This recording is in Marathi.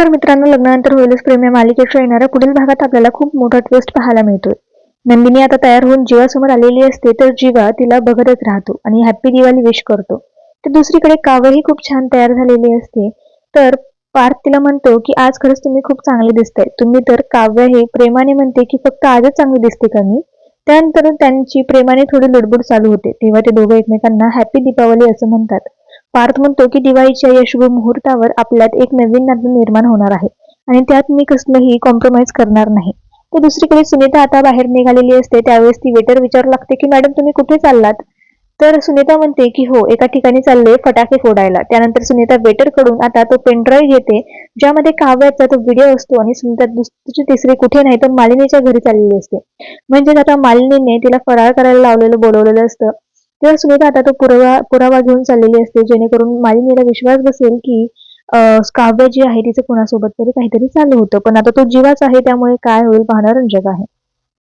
नमस्कार मित्रांनो लग्नानंतर होईलच प्रेम या मालिकेच्या येणाऱ्या पुढील भागात आपल्याला खूप मोठा ट्विस्ट पाहायला मिळतोय. नंदिनी आता तयार होऊन जीवासमोर आलेली असते तर जीवा तिला बघतच राहतो आणि हॅप्पी दिवाळी विश करतो. तर दुसरीकडे काव्यही खूप छान तयार झालेली असते तर पार्थ तिला म्हणतो की आज खरंच तुम्ही खूप चांगले दिसताय. तुम्ही तर काव्य हे प्रेमाने म्हणते की फक्त आजच चांगली दिसते का मी? त्यानंतर त्यांची प्रेमाने थोडी लुडबुड चालू होते तेव्हा ते दोघं एकमेकांना हॅप्पी दीपावली असं म्हणतात. पार्थ म्हणतो की दिवाळीच्या या शुभ मुहूर्तावर आपल्यात एक नवीन नातं निर्माण होणार आहे. आणि त्यात मी कसलंही कॉम्प्रोमाइज करणार नाही. तर दुसरीकडे सुनीता आता बाहेर निघालेली असते त्यावेळेस ती वेटर विचारू लागते की मॅडम तुम्ही कुठे चाललात? तर सुनीता म्हणते की हो एका ठिकाणी चालले फटाके फोडायला. त्यानंतर सुनीता वेटरकडून आता तो पेनड्राईव्ह घेते ज्यामध्ये काव्याचा तो व्हिडिओ असतो आणि सुनीता दुसरी तिसरी कुठे नाही तर मालिनीच्या घरी चाललेली असते. म्हणजेच आता मालिनीने तिला फराळ करायला लावलेलं बोलवलेलं असतं. तेव्हा सुनीता आता तो पुरावा पुरावा घेऊन चाललेली असते जेणेकरून मालिनीला विश्वास बसेल की काव्य जी आहे तिचं कोणासोबत तरी काहीतरी चालू होतं. पण आता तो जीवाच आहे त्यामुळे काय होईल पाहणं रंजक आहे.